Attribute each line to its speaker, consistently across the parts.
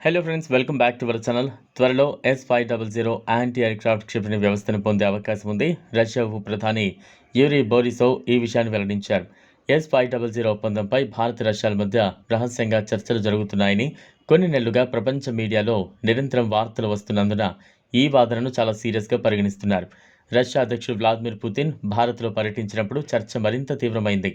Speaker 1: Hello friends welcome back to our channel త్వరలో S five double zero anti aircraft క్షిపణి వ్యవస్థను పొందే అవకాశం ఉంది. రష్యా ఉప ప్రధాని యూరి బోరిసో ఈ విషయాన్ని వెల్లడించారు. ఎస్ ఫైవ్ డబల్ జీరో ఒప్పందంపై భారత్ రష్యాల మధ్య రహస్యంగా చర్చలు జరుగుతున్నాయని కొన్ని నెలలుగా ప్రపంచ మీడియాలో నిరంతరం వార్తలు వస్తున్నందున ఈ వాదనను చాలా సీరియస్గా పరిగణిస్తున్నారు. రష్యా అధ్యక్షుడు వ్లాదిమిర్ పుతిన్ భారత్లో పర్యటించినప్పుడు చర్చ మరింత తీవ్రమైంది.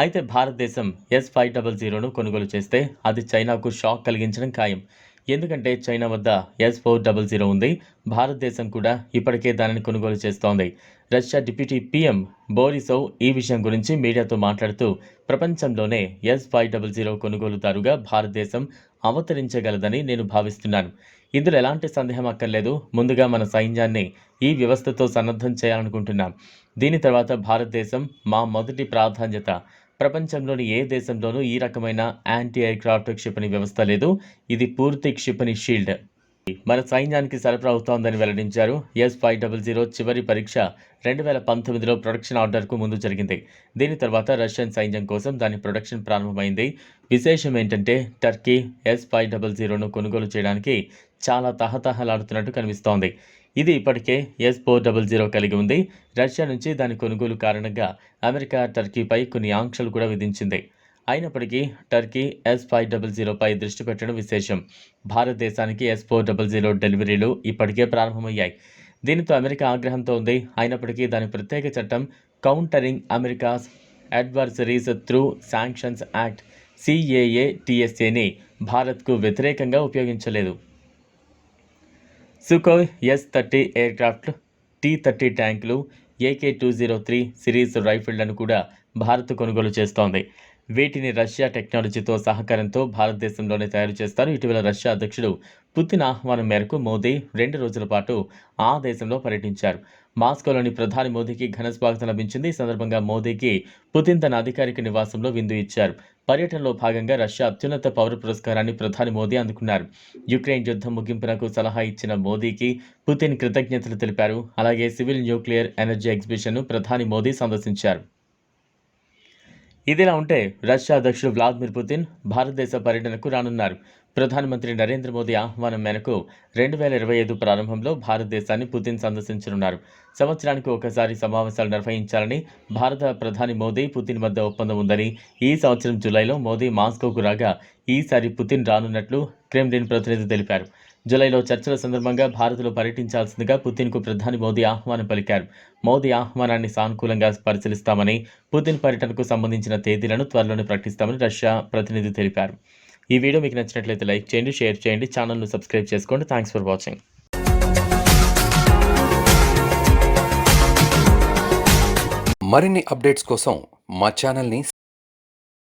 Speaker 1: అయితే భారతదేశం ఎస్ ఫైవ్ డబల్ జీరోను కొనుగోలు చేస్తే అది చైనాకు షాక్ కలిగించడం ఖాయం. ఎందుకంటే చైనా వద్ద ఎస్ ఫోర్ డబల్ జీరో ఉంది. భారతదేశం కూడా ఇప్పటికే దానిని కొనుగోలు చేస్తోంది. రష్యా డిప్యూటీ పీఎం బోరిసౌ ఈ విషయం గురించి మీడియాతో మాట్లాడుతూ ప్రపంచంలోనే ఎస్ ఫైవ్ డబల్ జీరో కొనుగోలుదారుగా భారతదేశం అవతరించగలదని నేను భావిస్తున్నాను. ఇందులో ఎలాంటి సందేహం అక్కర్లేదు. ముందుగా మన సైన్యాన్ని ఈ వ్యవస్థతో సన్నద్ధం చేయాలనుకుంటున్నాం. దీని తర్వాత భారతదేశం మా మొదటి ప్రాధాన్యత. ప్రపంచంలోని ఏ దేశంలోనూ ఈ రకమైన యాంటీ ఎయిర్క్రాఫ్ట్ క్షిపణి వ్యవస్థ లేదు. ఇది పూర్తి క్షిపణి షీల్డ్. మన సైన్యానికి సరఫరా అవుతోందని వెల్లడించారు. ఎస్ ఫైవ్ డబల్ జీరో చివరి పరీక్ష రెండు వేల పంతొమ్మిదిలో ప్రొడక్షన్ ఆర్డర్కు ముందు జరిగింది. దీని తర్వాత రష్యన్ సైన్యం కోసం దాని ప్రొడక్షన్ ప్రారంభమైంది. విశేషం ఏంటంటే టర్కీ ఎస్ ఫైవ్ డబల్ జీరోను కొనుగోలు చేయడానికి చాలా తహతహలాడుతున్నట్టు కనిపిస్తోంది. ఇది ఇప్పటికే ఎస్ ఫోర్ డబల్ జీరో కలిగి ఉంది. రష్యా నుంచి దాని కొనుగోలు కారణంగా అమెరికా టర్కీపై కొన్ని ఆంక్షలు కూడా విధించింది. అయినప్పటికీ టర్కీ ఎస్ ఫైవ్ డబల్ జీరోపై దృష్టి పెట్టడం విశేషం. భారతదేశానికి ఎస్ ఫోర్ డబల్ జీరో డెలివరీలు ఇప్పటికే ప్రారంభమయ్యాయి. దీనితో అమెరికా ఆగ్రహంతో ఉంది. అయినప్పటికీ దాని ప్రత్యేక చట్టం countering America's adversaries through sanctions act CAA టీఎస్ఏని భారత్కు వ్యతిరేకంగా ఉపయోగించలేదు. Sukhoi S thirty aircraft T thirty ట్యాంకులు AK two zero three series రైఫిళ్ళను కూడా భారత్ కొనుగోలు చేస్తోంది. వీటిని రష్యా టెక్నాలజీతో సహకారంతో భారతదేశంలోనే తయారు చేస్తారు. ఇటీవల రష్యా అధ్యక్షుడు పుతిన్ ఆహ్వానం మేరకు మోదీ రెండు రోజుల పాటు ఆ దేశంలో పర్యటించారు. మాస్కోలోని ప్రధాని మోదీకి ఘన స్వాగతం లభించింది. ఈ సందర్భంగా మోదీకి పుతిన్ తన అధికారిక నివాసంలో విందు ఇచ్చారు. పర్యటనలో భాగంగా రష్యా అత్యున్నత పౌర పురస్కారాన్ని ప్రధాని మోదీ అందుకున్నారు. యుక్రెయిన్ యుద్ధం ముగింపునకు సలహా ఇచ్చిన మోదీకి పుతిన్ కృతజ్ఞతలు తెలిపారు. అలాగే సివిల్ న్యూక్లియర్ ఎనర్జీ ఎగ్జిబిషన్ను ప్రధాని మోదీ సందర్శించారు. ఇదిలా ఉంటే రష్యా అధ్యక్షుడు వ్లాదిమిర్ పుతిన్ భారతదేశ పర్యటనకు రానున్నారు. ప్రధానమంత్రి నరేంద్ర మోదీ ఆహ్వానం మేరకు రెండు వేల ఇరవై ఐదు ప్రారంభంలో భారతదేశాన్ని పుతిన్ సందర్శించనున్నారు. సంవత్సరానికి ఒకసారి సమావేశాలు నిర్వహించాలని భారత ప్రధాని మోదీ పుతిన్ మధ్య ఒప్పందం ఉందని ఈ సంవత్సరం జూలైలో మోదీ మాస్కోకు రాగా ఈసారి పుతిన్ రానున్నట్లు క్రెమ్లిన్ ప్రతినిధి తెలిపారు. జూలైలో చర్చల సందర్భంగా భారత్లో పర్యటించాల్సిందిగా పుతిన్కు ప్రధాని మోదీ ఆహ్వానం పలికారు. మోదీ ఆహ్వానాన్ని సానుకూలంగా పరిశీలిస్తామని పుతిన్ పర్యటనకు సంబంధించిన తేదీలను త్వరలోనే ప్రకటిస్తామని రష్యా ప్రతినిధి తెలిపారు. ఈ వీడియో మీకు నచ్చినట్లయితే లైక్ చేయండి షేర్ చేయండి ఛానల్ను సబ్స్క్రైబ్ చేసుకోండి. Thanks for watching.
Speaker 2: మరిన్ని అప్డేట్స్ కోసం మా ఛానల్ని